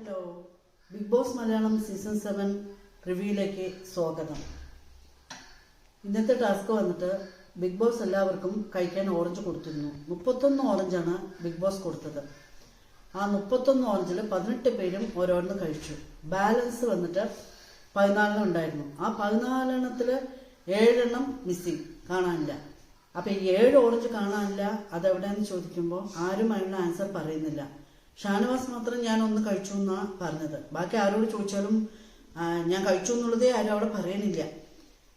Hello. Bigg Boss Malayalam season seven റിവ്യൂയിലേക്ക് സ്വാഗതം. ഇന്നത്തെ task വന്നിട്ട് ബിഗ് ബോസ് എല്ലാവർക്കും കഴിക്കാൻ ഓറഞ്ച് കൊടുത്തിരുന്നു. മുപ്പത്തൊന്ന് ഓറഞ്ചാണ് ബിഗ് ബോസ് കൊടുത്തത്. ആ മുപ്പത്തൊന്ന് ഓറഞ്ചിൽ പതിനെട്ട് പേരും ഓരോന്ന് കഴിച്ചു. ബാലൻസ് വന്നിട്ട് പതിനാലെണ്ണം ഉണ്ടായിരുന്നു. ആ പതിനാലെണ്ണത്തിൽ ഏഴെണ്ണം മിസ്സിങ് കാണാനില്ല. അപ്പം ഈ ഏഴ് ഓറഞ്ച് കാണാനില്ല അതെവിടെയെന്ന് ചോദിക്കുമ്പോൾ ആരും അതിനുള്ള ആൻസർ പറയുന്നില്ല. ഷാനവാസ് മാത്രം ഞാൻ ഒന്ന് കഴിച്ചു എന്നാണ് പറഞ്ഞത്. ബാക്കി ആരോട് ചോദിച്ചാലും ഞാൻ കഴിച്ചു എന്നുള്ളതേ ആരും അവിടെ പറയണില്ല.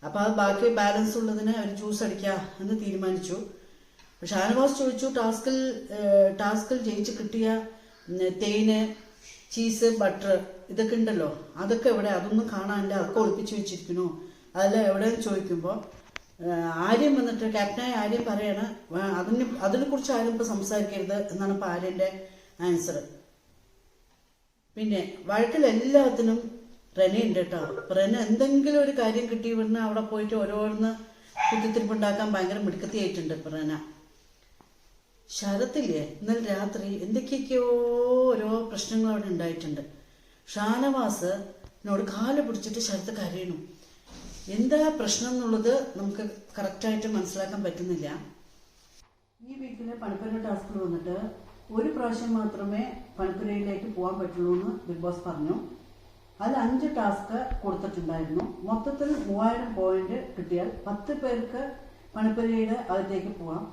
അപ്പോൾ അത് ബാക്കി ബാലൻസ് ഉള്ളതിന് ഒരു ജ്യൂസ് അടിക്കുക എന്ന് തീരുമാനിച്ചു. ഷാനവാസ് ചോദിച്ചു ടാസ്കിൽ ടാസ്കിൽ ജയിച്ച് കിട്ടിയ തേന് ചീസ് ബട്ടർ ഇതൊക്കെ ഉണ്ടല്ലോ അതൊക്കെ എവിടെ? അതൊന്നും കാണാനില്ല അതൊക്കെ ഒളിപ്പിച്ച് വെച്ചിരിക്കണോ അതല്ല എവിടെയെന്ന് ചോദിക്കുമ്പോൾ ആര്യം വന്നിട്ട് ക്യാപ്റ്റനായ ആര്യം പറയാണ്. അതിന് അതിനെ കുറിച്ച് ആരും ഇപ്പൊ സംസാരിക്കരുത് എന്നാണ് ഇപ്പൊ ആര്യന്റെ ആൻസർ പിന്നെ വഴക്കിൽ എല്ലാത്തിനും റെന ഉണ്ട് കേട്ടോ. റെന എന്തെങ്കിലും ഒരു കാര്യം കിട്ടി ഇവിടുന്ന് അവിടെ പോയിട്ട് ഓരോന്ന് കുത്തിത്തിരിപ്പുണ്ടാക്കാൻ ഭയങ്കര മിടുക്കത്തിയായിട്ടുണ്ട് റെന. ശരത്തില്ലേ ഇന്നലെ രാത്രി എന്തൊക്കെയൊക്കെയോ ഓരോ പ്രശ്നങ്ങൾ അവിടെ ഉണ്ടായിട്ടുണ്ട്. ഷാനവാസ് എന്നോട് കാൽ പിടിച്ചിട്ട് ശരത്ത് കരയണു എന്താ പ്രശ്നം എന്നുള്ളത് നമുക്ക് കറക്റ്റായിട്ട് മനസ്സിലാക്കാൻ പറ്റുന്നില്ല. ഈ വീക്കിലെ പണിപ്പുര ടാസ്കിൽ വന്നിട്ട് ഒരു പ്രാവശ്യം മാത്രമേ പണിപ്പുരയിലേക്ക് പോകാൻ പറ്റുള്ളൂ എന്ന് ബിഗ് ബോസ് പറഞ്ഞു. അതിൽ അഞ്ച് ടാസ്ക് കൊടുത്തിട്ടുണ്ടായിരുന്നു. മൊത്തത്തിൽ മൂവായിരം പോയിന്റ് കിട്ടിയാൽ പത്ത് പേർക്ക് പണിപ്പുരയുടെ അകത്തേക്ക് പോകാം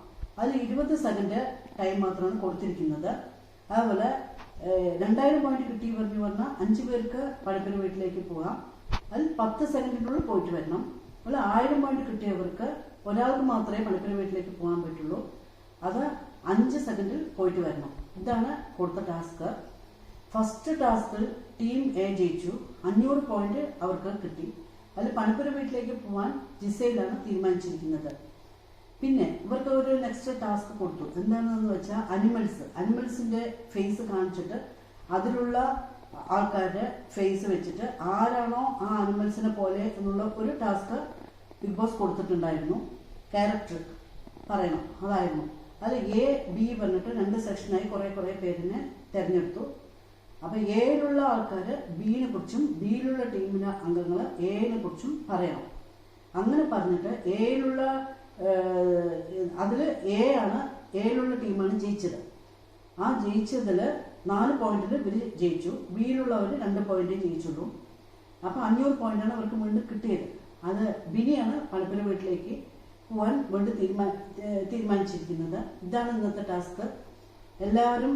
അതിൽ ഇരുപത് സെക്കൻഡ് ടൈം മാത്രമാണ് കൊടുത്തിരിക്കുന്നത്. അതുപോലെ രണ്ടായിരം പോയിന്റ് കിട്ടി പറഞ്ഞു പറഞ്ഞാൽ അഞ്ച് പേർക്ക് പണിപ്പുര വീട്ടിലേക്ക് പോകാം അതിൽ പത്ത് സെക്കൻഡിനുള്ളിൽ പോയിട്ട് വരണം. അതുപോലെ ആയിരം പോയിന്റ് കിട്ടിയവർക്ക് ഒരാൾക്ക് മാത്രമേ പണിപ്പുര വീട്ടിലേക്ക് പോകാൻ പറ്റുള്ളൂ. അത് അഞ്ച് സെക്കൻഡിൽ പോയിട്ട് വരണം. ഇതാണ് കൊടുത്ത ടാസ്ക് ഫസ്റ്റ് ടാസ്കിൽ ടീം എ ജയിച്ചു. അഞ്ഞൂറ് പോയിന്റ് അവർക്ക് കിട്ടി. അതിൽ പണിപ്പുരം വീട്ടിലേക്ക് പോകാൻ ജിസയിലാണ് തീരുമാനിച്ചിരിക്കുന്നത്. പിന്നെ ഇവർക്ക് ഒരു നെക്സ്റ്റ് ടാസ്ക് കൊടുത്തു. എന്താണെന്ന് വെച്ചാൽ അനിമൽസ് അനിമൽസിന്റെ ഫേസ് കാണിച്ചിട്ട് അതിലുള്ള ആൾക്കാരുടെ ഫേസ് വെച്ചിട്ട് ആരാണോ ആ അനിമൽസിനെ പോലെ എന്നുള്ള ഒരു ടാസ്ക് ബിഗ് ബോസ് കൊടുത്തിട്ടുണ്ടായിരുന്നു. ക്യാരക്ടർ പറയണം. അതായിരുന്നു. അത് എ ബി പറഞ്ഞിട്ട് രണ്ട് സെക്ഷനായി കുറെ കുറെ പേരിനെ തിരഞ്ഞെടുത്തു. അപ്പൊ എയിലുള്ള ആൾക്കാർ ബിനെ കുറിച്ചും ബിയിലുള്ള ടീമിലെ അംഗങ്ങൾ എനെ കുറിച്ചും പറയാം. അങ്ങനെ പറഞ്ഞിട്ട് എയിലുള്ള അതിൽ എ ആണ് എയിലുള്ള ടീമാണ് ജയിച്ചത്. ആ ജയിച്ചതിൽ നാല് പോയിന്റിൽ ഇവർ ജയിച്ചു. ബിയിലുള്ളവർ രണ്ട് പോയിന്റ് ജയിച്ചുള്ളൂ. അപ്പോൾ അഞ്ഞൂറ് പോയിന്റാണ് അവർക്ക് വീണ്ടും കിട്ടിയത്. അത് ബിനിയാണ് പലപ്പല വീട്ടിലേക്ക് പോകാൻ വേണ്ടി തീരുമാന തീരുമാനിച്ചിരിക്കുന്നത്. ഇതാണ് ഇന്നത്തെ ടാസ്ക്. എല്ലാവരും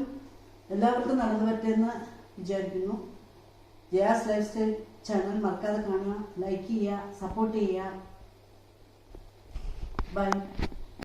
എല്ലാവർക്കും നടന്നു പറ്റുമെന്ന് വിചാരിക്കുന്നു. ജയാസ് ലൈഫ് സ്റ്റൈൽ ചാനൽ മറക്കാതെ കാണുക ലൈക്ക് ചെയ്യുക സപ്പോർട്ട് ചെയ്യുക. ബൈ